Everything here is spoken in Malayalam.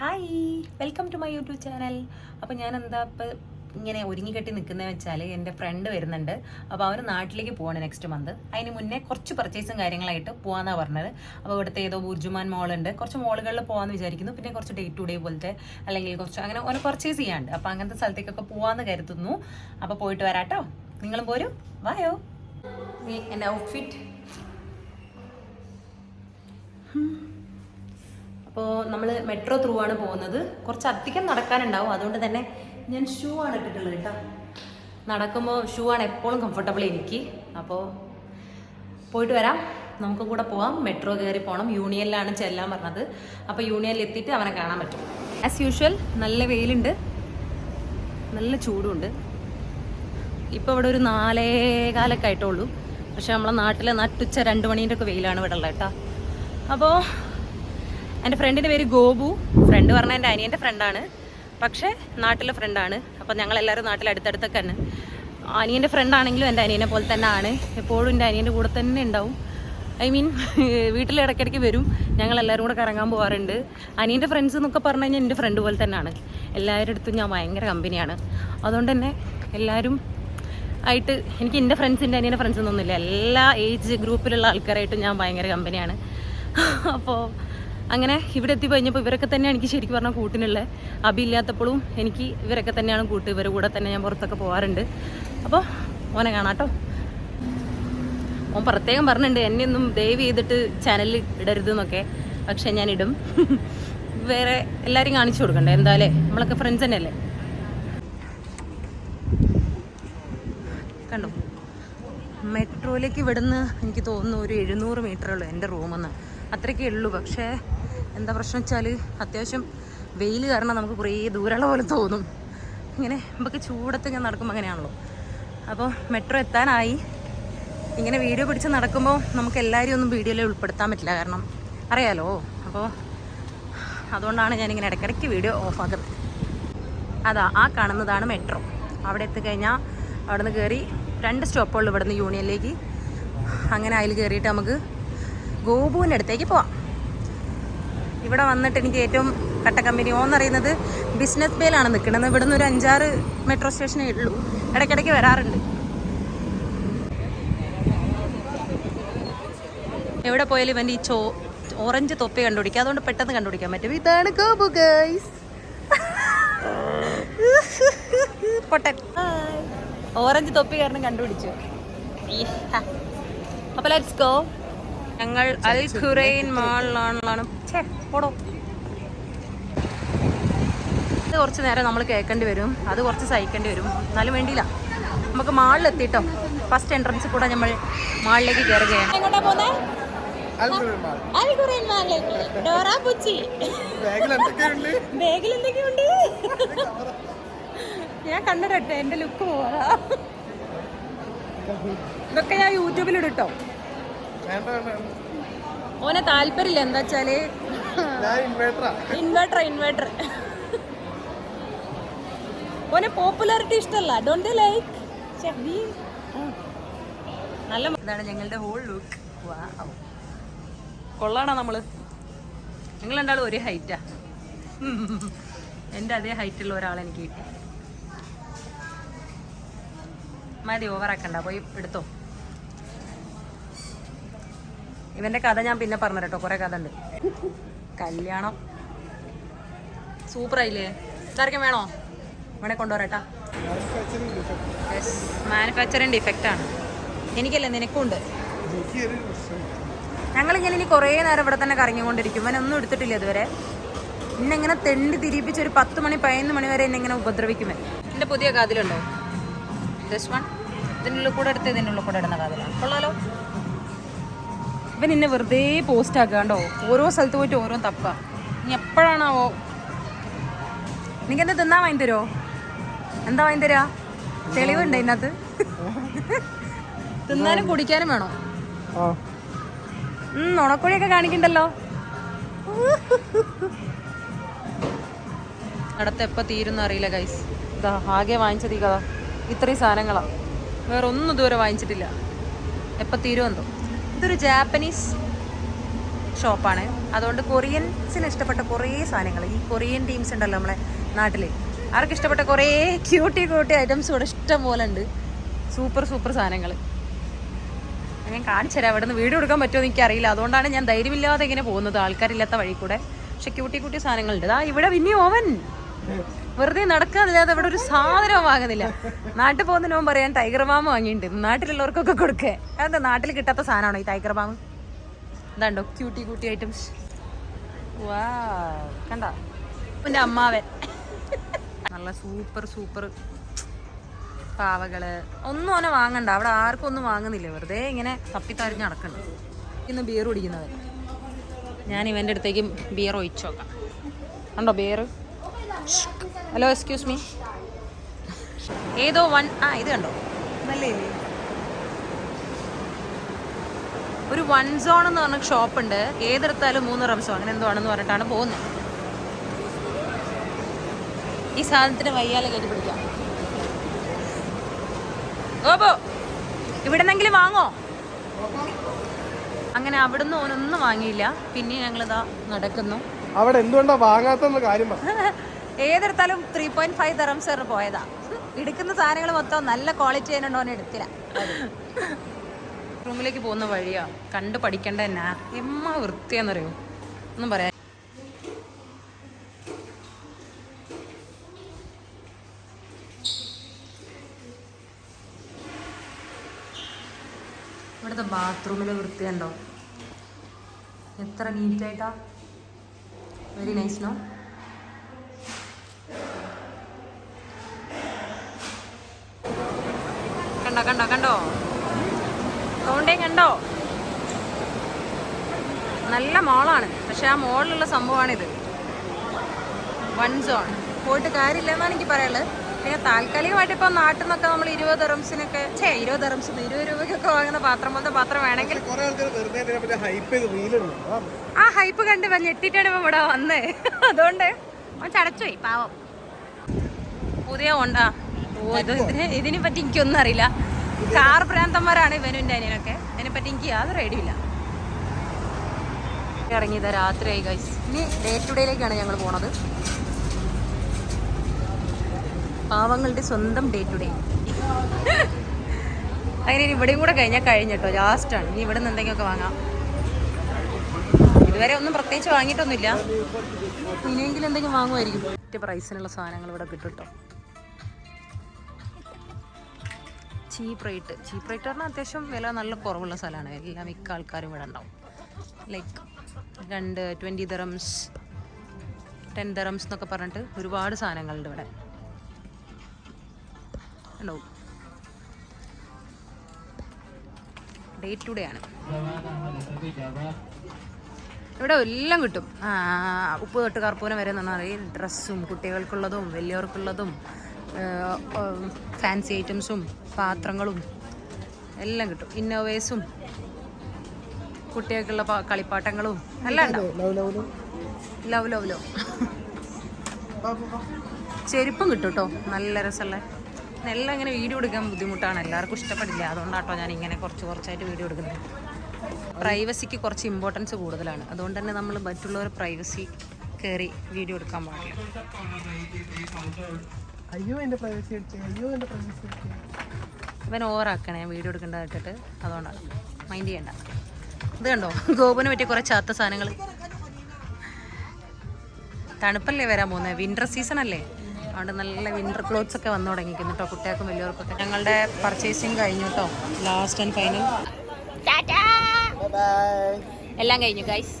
Hi welcome to my YouTube channel അപ്പോൾ ഞാൻ എന്താ ഇപ്പം ഇങ്ങനെ ഒരുങ്ങിക്കെട്ടി നിൽക്കുന്നത് വെച്ചാൽ എന്റെ ഫ്രണ്ട് വരുന്നുണ്ട്. അപ്പോൾ അവർ നാട്ടിലേക്ക് പോവാണ് നെക്സ്റ്റ് മന്ത് അതിന് മുന്നേ കുറച്ച് പർച്ചേസും കാര്യങ്ങളായിട്ട് പോകാമെന്നാണ് പറഞ്ഞത്. അപ്പോൾ ഇവിടുത്തെ ഏതോ ബുർജുമാൻ മോളുണ്ട് കുറച്ച് മോളുകളിൽ പോകാമെന്ന് വിചാരിക്കുന്നു. പിന്നെ കുറച്ച് ഡേ ടു ഡേ പോലത്തെ അല്ലെങ്കിൽ കുറച്ച് അങ്ങനെ ഓരോ പർച്ചേസ് ചെയ്യാണ്ട്. അപ്പോൾ അങ്ങനത്തെ സ്ഥലത്തേക്കൊക്കെ പോകാമെന്ന് കരുതുന്നു. അപ്പോൾ പോയിട്ട് വരാട്ടോ. നിങ്ങളും പോരും. വായോ എന്റെ ഔട്ട്ഫിറ്റ് അപ്പോൾ നമ്മൾ മെട്രോ ത്രൂ ആണ് പോകുന്നത്. കുറച്ച് അധികം നടക്കാനുണ്ടാവും. അതുകൊണ്ട് തന്നെ ഞാൻ ഷൂ ആണ് ഇട്ടിട്ടുള്ളത് കേട്ടോ. നടക്കുമ്പോൾ ഷൂ ആണ് എപ്പോഴും കംഫർട്ടബിൾ എനിക്ക്. അപ്പോൾ പോയിട്ട് വരാം. നമുക്കും കൂടെ പോവാം. മെട്രോ കയറി പോകണം യൂണിയനിലാണ് ചെല്ലാൻ പറഞ്ഞത്. അപ്പോൾ യൂണിയനിൽ എത്തിയിട്ട് അവനെ കാണാൻ പറ്റും. ആസ് യൂഷ്വൽ നല്ല വെയിലുണ്ട്. നല്ല ചൂടുണ്ട്. ഇപ്പോൾ ഇവിടെ ഒരു നാലേ കാലൊക്കെ ആയിട്ടുള്ളൂ. പക്ഷേ നമ്മളെ നാട്ടിലെ നട്ടുച്ച രണ്ട് മണീന്റെ ഒക്കെ വെയിലാണ് ഇവിടെ ഉള്ളത് കേട്ടോ. അപ്പോൾ എന്റെ ഫ്രണ്ടിന്റെ പേര് ഗോപു. ഫ്രണ്ട് പറഞ്ഞാൽ എന്റെ അനിയന്റെ ഫ്രണ്ടാണ് പക്ഷേ നാട്ടിലെ ഫ്രണ്ടാണ് അപ്പോൾ ഞങ്ങളെല്ലാവരും നാട്ടിൽ അടുത്തടുത്തൊക്കെ തന്നെ. അനിയന്റെ ഫ്രണ്ടാണെങ്കിലും എന്റെ അനിയനെ പോലെ തന്നെ ആണ്. എപ്പോഴും എന്റെ അനിയന്റെ കൂടെ തന്നെ ഉണ്ടാവും. ഐ മീൻ വീട്ടിൽ ഇടയ്ക്കിടയ്ക്ക് വരും. ഞങ്ങളെല്ലാവരും കൂടെ കറങ്ങാൻ പോകാറുണ്ട് അനിയന്റെ ഫ്രണ്ട്സ് എന്നൊക്കെ പറഞ്ഞു കഴിഞ്ഞാൽ എന്റെ ഫ്രണ്ട് പോലെ തന്നെയാണ്. എല്ലാവരുടെ അടുത്തും ഞാൻ ഭയങ്കര കമ്പനിയാണ് അതുകൊണ്ട് തന്നെ എല്ലാവരും ആയിട്ട് എനിക്ക് എന്റെ ഫ്രണ്ട്സിന്റെ അനിയന്റെ ഫ്രണ്ട്സ് ഒന്നുമില്ല എല്ലാ ഏജ് ഗ്രൂപ്പിലുള്ള ആൾക്കാരായിട്ടും ഞാൻ ഭയങ്കര കമ്പനിയാണ് അപ്പോൾ അങ്ങനെ ഇവിടെ എത്തി കഴിഞ്ഞപ്പോൾ ഇവരൊക്കെ തന്നെയാണ് എനിക്ക് ശരിക്കും പറഞ്ഞാൽ കൂട്ടിനുള്ളത് അബി ഇല്ലാത്തപ്പോഴും എനിക്ക് ഇവരൊക്കെ തന്നെയാണ് കൂട്ട്. ഇവരുടെ കൂടെ തന്നെ ഞാൻ പുറത്തൊക്കെ പോകാറുണ്ട് അപ്പോൾ ഓനെ കാണാട്ടോ. ഓൻ പ്രത്യേകം പറഞ്ഞിട്ടുണ്ട് എന്നെ ഒന്നും ദയവ് ചെയ്തിട്ട് ചാനലിൽ ഇടരുത് എന്നൊക്കെ പക്ഷേ ഞാൻ ഇടും. വേറെ എല്ലാവരും കാണിച്ചു കൊടുക്കണ്ടേ? എന്തായാലേ? നമ്മളൊക്കെ ഫ്രണ്ട്സ് തന്നെയല്ലേ? കണ്ടോ? മെട്രോയിലേക്ക് ഇവിടുന്ന് എനിക്ക് തോന്നുന്നു ഒരു എഴുന്നൂറ് മീറ്ററേ ഉള്ളൂ എന്റെ റൂമെന്ന് അത്രയ്ക്കേ ഉള്ളൂ. പക്ഷേ എന്താ പ്രശ്നം വെച്ചാൽ അത്യാവശ്യം വെയിൽ കാരണം നമുക്ക് കുറേ ദൂരമുള്ള പോലെ തോന്നും. ഇങ്ങനെ നമുക്ക് ചൂടത്ത് ഞാൻ നടക്കുമ്പോൾ അങ്ങനെയാണല്ലോ. അപ്പോൾ മെട്രോ എത്താനായി. ഇങ്ങനെ വീഡിയോ പിടിച്ച് നടക്കുമ്പോൾ നമുക്ക് എല്ലാവരെയും ഒന്നും വീഡിയോയിൽ ഉൾപ്പെടുത്താൻ പറ്റില്ല കാരണം അറിയാലോ. അപ്പോൾ അതുകൊണ്ടാണ് ഞാനിങ്ങനെ ഇടയ്ക്കിടയ്ക്ക് വീഡിയോ ഓഫാക്കുന്നത് അതാ ആ കാണുന്നതാണ് മെട്രോ അവിടെ എത്തിക്കഴിഞ്ഞാൽ അവിടെ നിന്ന് കയറി രണ്ട് സ്റ്റോപ്പുകളിൽ ഇവിടെ നിന്ന് യൂണിയനിലേക്ക്. അങ്ങനെ അതിൽ കയറിയിട്ട് നമുക്ക് ഗോപുവിന്റെ അടുത്തേക്ക് പോവാം. ഇവിടെ വന്നിട്ട് എനിക്ക് ഏറ്റവും കട്ട കമ്പനി. ഓന്നറിയുന്നത് ബിസിനസ് ബേയിലാണ് നിൽക്കുന്നത് ഇവിടെ നിന്ന് ഒരു അഞ്ചാറ് മെട്രോ സ്റ്റേഷനേ ഉള്ളൂ. ഇടയ്ക്കിടയ്ക്ക് വരാറുണ്ട്. എവിടെ പോയാലും ഇവന്റെ ഈ ചോ ഓറഞ്ച് തൊപ്പി കണ്ടുപിടിക്കുക അതുകൊണ്ട് പെട്ടെന്ന് കണ്ടുപിടിക്കാൻ പറ്റും ഇതാണ് ഗോബു ഗൈസ് പൊട്ടൻ. ഓറഞ്ച് തൊപ്പി കാരണം കണ്ടുപിടിച്ചു. അപ്പൊ ലെറ്റ്സ് ഗോ ഞങ്ങൾ അൽ ഖുറൈൻ മാളിലാണ് പോടോ. ഇത് കുറച്ച് നേരം നമ്മൾ കേൾക്കേണ്ടി വരും. അത് കുറച്ച് സഹിക്കേണ്ടി വരും. എന്നാലും വേണ്ടിയില്ല. നമുക്ക് മാളിൽ എത്തിട്ടോ ഫസ്റ്റ് എൻട്രൻസ് കൂടെ നമ്മൾ മാളിലേക്ക് കയറുകയാണ്. എങ്ങോട്ടാ പോകുന്നത് അൽ ഖുറൈൻ മാളിലേക്ക്. ഡോറ പുച്ചി. ബാഗിൽ എന്തൊക്കെയുണ്ട്? ഞാൻ കണ്ടിട്ടെ എന്റെ ലുക്ക് പോവാ. ഇതൊക്കെ ഞാൻ യൂട്യൂബിലിടട്ടോ ഓനെ താല്പര്യമില്ല എന്താ വെച്ചാൽ? ഇൻവേർട്ടർ ഇൻവേർട്ടർ ഓനെ പോപ്പുലാരിറ്റി ഇഷ്ടമല്ല ഡോണ്ട് ലൈക്ക് നല്ല ഇതാണ് ഞങ്ങളുടെ ഹോൾ ലുക്ക് കൊള്ളാണോ നമ്മൾ? നിങ്ങൾ രണ്ടാളും ഒരേ ഹൈറ്റാ എന്റെ അതേ ഹൈറ്റുള്ള ഒരാളെ എനിക്ക് കിട്ടി. മതി ഓവറാക്കണ്ട പോയി എടുത്തോ. ഇവന്റെ കഥ ഞാൻ പിന്നെ പറഞ്ഞു കേട്ടോ കുറെ കഥ ഉണ്ട്. കല്യാണം. സൂപ്പറായില്ലേ ഇതാർക്കും വേണോ? ഇവിടെ കൊണ്ടുവരട്ടാ. മാനുഫാക്ചറിങ് ഡിഫക്റ്റ് ആണ്. എനിക്കല്ലേ നിനക്കുണ്ട് ഞങ്ങളിങ്ങനെ ഇനി കുറേ നേരം ഇവിടെ തന്നെ കറങ്ങിക്കൊണ്ടിരിക്കും. ഇവനൊന്നും എടുത്തിട്ടില്ല ഇതുവരെ. എന്നെ ഇങ്ങനെ തെണ്ടി തിരിപ്പിച്ച് ഒരു പത്ത് മണി പതിനൊന്ന് മണി വരെ എന്നെ ഉപദ്രവിക്കുമേ എന്റെ പുതിയ കാതിലുണ്ടോ? ജസ്റ്റ് വൺ ഇതിന്റെ ഉള്ളിൽ കൂടെ എടുത്ത് ഇതിന്റെ ഉള്ളിൽ കൂടെ ഇടുന്ന കാതിലാണ് കൊള്ളാലോ. ഇവൻ എന്നെ വെറുതെ പോസ്റ്റ് ആക്കാണ്ടോ? കണ്ടോ ഓരോ സ്ഥലത്ത് പോയിട്ട് ഓരോ തപ്പ. ഇനി എപ്പോഴാണാവോ? എനിക്കെന്താ തിന്നാ വാങ്ങി തരുമോ എന്താ വാങ്ങി തരാ? തെളിവുണ്ട് ഇതിനകത്ത്? തിന്നാനും കുടിക്കാനും വേണോ? ഉണക്കുഴിയൊക്കെ കാണിക്കണ്ടല്ലോ. അടുത്ത് എപ്പോൾ തീരുന്ന അറിയില്ല ഗൈസ് ഇതാ ആകെ വാങ്ങിച്ചത് ഈ കഥ. ഇത്രയും സാധനങ്ങളാ. വേറെ ഒന്നും ഇതുവരെ വാങ്ങിച്ചിട്ടില്ല. എപ്പോൾ തീരുമെന്തോ ഇതൊരു ജാപ്പനീസ് ഷോപ്പാണ് അതുകൊണ്ട് കൊറിയൻസിന് ഇഷ്ടപ്പെട്ട കുറേ സാധനങ്ങൾ. ഈ കൊറിയൻ ടീംസ് ഉണ്ടല്ലോ നമ്മളെ നാട്ടിൽ അവർക്ക് ഇഷ്ടപ്പെട്ട കുറേ ക്യൂട്ടി ക്യൂട്ടി ഐറ്റംസ് ഇവിടെ ഇഷ്ടം പോലെ ഉണ്ട്. സൂപ്പർ സൂപ്പർ സാധനങ്ങൾ. ഞാൻ കാണിച്ചു തരാം. അവിടെ നിന്ന് വീട് കൊടുക്കാൻ പറ്റുമോ എന്ന് എനിക്കറിയില്ല. അതുകൊണ്ടാണ് ഞാൻ ധൈര്യമില്ലാതെ ഇങ്ങനെ പോകുന്നത്. ആൾക്കാരില്ലാത്ത വഴി കൂടെ. പക്ഷെ ക്യൂട്ടി ക്യൂട്ടി സാധനങ്ങളുണ്ട്. ഇതാ ഇവിടെ പിന്നെ ഓവൻ വെറുതെ നടക്കാതില്ലാതെ അവിടെ ഒരു സാധനവും വാങ്ങുന്നില്ല. നാട്ടിൽ പോകുന്നതിന് പറയാൻ ടൈഗർ ബാം വാങ്ങിയിട്ടുണ്ട്. നാട്ടിലുള്ളവർക്കൊക്കെ കൊടുക്കേ. അതെന്താ നാട്ടിൽ കിട്ടാത്ത സാധനമാണോ ഈ ടൈഗർ ബാം എന്താണ്ടോ ക്യൂട്ടി ക്യൂട്ടി ഐറ്റംസ് വാ കണ്ട? എന്റെ അമ്മാവൻ. നല്ല സൂപ്പർ സൂപ്പർ പാവകൾ. ഒന്നും അവനെ വാങ്ങണ്ട. അവിടെ ആർക്കും ഒന്നും വാങ്ങുന്നില്ല. വെറുതെ ഇങ്ങനെ തപ്പിത്തരിഞ്ഞ് നടക്കണ്ട. ഇന്ന് ബിയർ കുടിക്കുന്നവൻ. ഞാൻ ഇവന്റെ അടുത്തേക്ക് ബിയർ ഒഴിച്ചു നോക്കാം. കണ്ടോ ബിയർ ഹലോ എക്സ്ക്യൂസ് മീ ഏതോ വൺ ആ ഇത് കണ്ടോ? നല്ലേ ഒരു വൺ സോൺ എന്ന് പറഞ്ഞ ഷോപ്പ് ഉണ്ട് ഏതെടുത്താലും മൂന്ന് റംസോ അങ്ങനെ എന്തോ ആണെന്ന് പറഞ്ഞിട്ടാണ് പോകുന്നത്. ഈ സാധനത്തിന് വയ്യാലെ കയറ്റി പിടിക്കാം. ഓപ്പോ ഇവിടെന്നെങ്കിലും വാങ്ങോ? അങ്ങനെ അവിടുന്ന് ഓനൊന്നും വാങ്ങിയില്ല. പിന്നെ ഞങ്ങളിതാ നടക്കുന്നു. അവിടെ എന്തുകൊണ്ടാ വാങ്ങാത്തെന്ന് കാര്യം ഏതെടുത്താലും ത്രീ പോയിന്റ് ഫൈവ് തെറംസറിന് പോയതാ. എടുക്കുന്ന സാധനങ്ങൾ മൊത്തം നല്ല ക്വാളിറ്റി തന്നെ എടുത്തില്ല. റൂമിലേക്ക് പോകുന്ന വഴിയാ. കണ്ട് പഠിക്കേണ്ട എന്നാ എമ്മ വൃത്തിയാന്നറിയോ? ഒന്നും പറയാ ഇവിടുത്തെ ബാത്റൂമിലെ വൃത്തി കണ്ടോ എത്ര നീറ്റായിട്ടാ വെരി നൈസ് നോ കണ്ടോ കണ്ടോ കണ്ടോ? കൗണ്ടേ കണ്ടോ? നല്ല മോളാണ്. പക്ഷെ ആ മോളിലുള്ള സംഭവമാണിത്. വൺ സോൺ പോയിട്ട് കാര്യമില്ല എന്നാണ് എനിക്ക് പറയാനുള്ളത്. പിന്നെ താൽക്കാലികമായിട്ട് ഇപ്പോൾ നാട്ടിൽ നിന്നൊക്കെ നമ്മൾ ഇരുപത് റംസിനൊക്കെ ഛേ ഇരുപത് റംസ് ഇരുപത് രൂപയ്ക്കൊക്കെ വാങ്ങുന്ന പാത്രം പോലത്തെ പാത്രം വേണമെങ്കിൽ ആ ഹൈപ്പ് കണ്ട് ഞെട്ടിട്ടാണ് ഇവിടെ വന്നേ. അതുകൊണ്ട് ചടച്ചുപോയി പാവം. പുതിയ ഉണ്ടാ ഓ ഇത് ഇതിനെ ഇതിനെ പറ്റി എനിക്കൊന്നും അറിയില്ല. കാർ ഭ്രാന്തന്മാരാണ് ഇവനും എന്റെ അനിയനൊക്കെ. അതിനെ പറ്റി എനിക്ക് യാതൊരു ഐഡിയ ഇല്ല. ഇറങ്ങിയത് രാത്രിയായി ഗൈസ് ഇനി ഡേ ടു ഡേയിലേക്കാണ് ഞങ്ങൾ പോണത്. പാവങ്ങളുടെ സ്വന്തം ഡേ ടു ഡേ അങ്ങനെ ഇനി ഇവിടെയും കൂടെ കഴിഞ്ഞാൽ കഴിഞ്ഞിട്ടോ ലാസ്റ്റാണ് ഇനി ഇവിടെ നിന്ന് എന്തെങ്കിലുമൊക്കെ വാങ്ങാം. ഇതുവരെ ഒന്നും പ്രത്യേകിച്ച് വാങ്ങിയിട്ടൊന്നുമില്ല. ഇനിയെങ്കിലും എന്തെങ്കിലും വാങ്ങുമായിരിക്കും. മറ്റ് പ്രൈസിനുള്ള സാധനങ്ങൾ ഇവിടെ കിട്ടും ചീപ്പ് റേറ്റ് ചീപ്പ് റേറ്റ് പറഞ്ഞാൽ അത്യാവശ്യം വില നല്ല കുറവുള്ള സ്ഥലമാണ്. എല്ലാ മിക്ക ആൾക്കാരും ഇവിടെ ഉണ്ടാവും. ലൈക്ക് രണ്ട് ട്വന്റി ദറംസ് ടെൻ ദറംസ് എന്നൊക്കെ പറഞ്ഞിട്ട് ഒരുപാട് സാധനങ്ങളുണ്ട് ഇവിടെ. ഉണ്ടാവും ഡേ ടു ഡേ ആണ്. ഇവിടെ എല്ലാം കിട്ടും. ഉപ്പ് തൊട്ട് കർപ്പൂരം വരെ എന്ന് പറഞ്ഞാൽ ഡ്രസ്സും കുട്ടികൾക്കുള്ളതും വലിയവർക്കുള്ളതും ഫാൻസി ഐറ്റംസും പാത്രങ്ങളും എല്ലാം കിട്ടും. ഇന്നോവേസും കുട്ടികൾക്കുള്ള കളിപ്പാട്ടങ്ങളും എല്ലാം ലവ് ലവ് ലോ ചെരുപ്പും കിട്ടും കേട്ടോ. നല്ല രസമുള്ള. എല്ലാം ഇങ്ങനെ വീഡിയോ എടുക്കാൻ ബുദ്ധിമുട്ടാണ്. എല്ലാവർക്കും ഇഷ്ടപ്പെടില്ല. അതുകൊണ്ടാട്ടോ ഞാൻ ഇങ്ങനെ കുറച്ച് കുറച്ചായിട്ട് വീഡിയോ എടുക്കുന്നത്. പ്രൈവസിക്ക് കുറച്ച് ഇമ്പോർട്ടൻസ് കൂടുതലാണ്. അതുകൊണ്ട് തന്നെ നമ്മൾ മറ്റുള്ളവരെ പ്രൈവസി കയറി വീഡിയോ എടുക്കാൻ പാടില്ല. അയ്യോ എന്റെ പ്രൈവസി അയ്യോ എന്റെ പ്രൈവസി ഇവൻ ഓവറാക്കണേ വീഡിയോ എടുക്കേണ്ടത് അതുകൊണ്ടാണ് മൈൻഡ് ചെയ്യണ്ട. ഇത് കണ്ടോ ഗോപുവിന് പറ്റിയ കുറേ ചാത്ത സാധനങ്ങൾ തണുപ്പല്ലേ വരാൻ പോകുന്നത് വിന്റർ സീസൺ അല്ലേ? അതുകൊണ്ട് നല്ല വിന്റർ ക്ലോത്ത്സ് ഒക്കെ വന്നു തുടങ്ങിക്കുന്നു കേട്ടോ കുട്ടികൾക്കും വലിയവർക്കൊക്കെ. ഞങ്ങളുടെ പർച്ചേസിങ് കഴിഞ്ഞു കേട്ടോ ലാസ്റ്റ് ആൻഡ് ഫൈനൽ എല്ലാം കഴിഞ്ഞു ഗൈസ്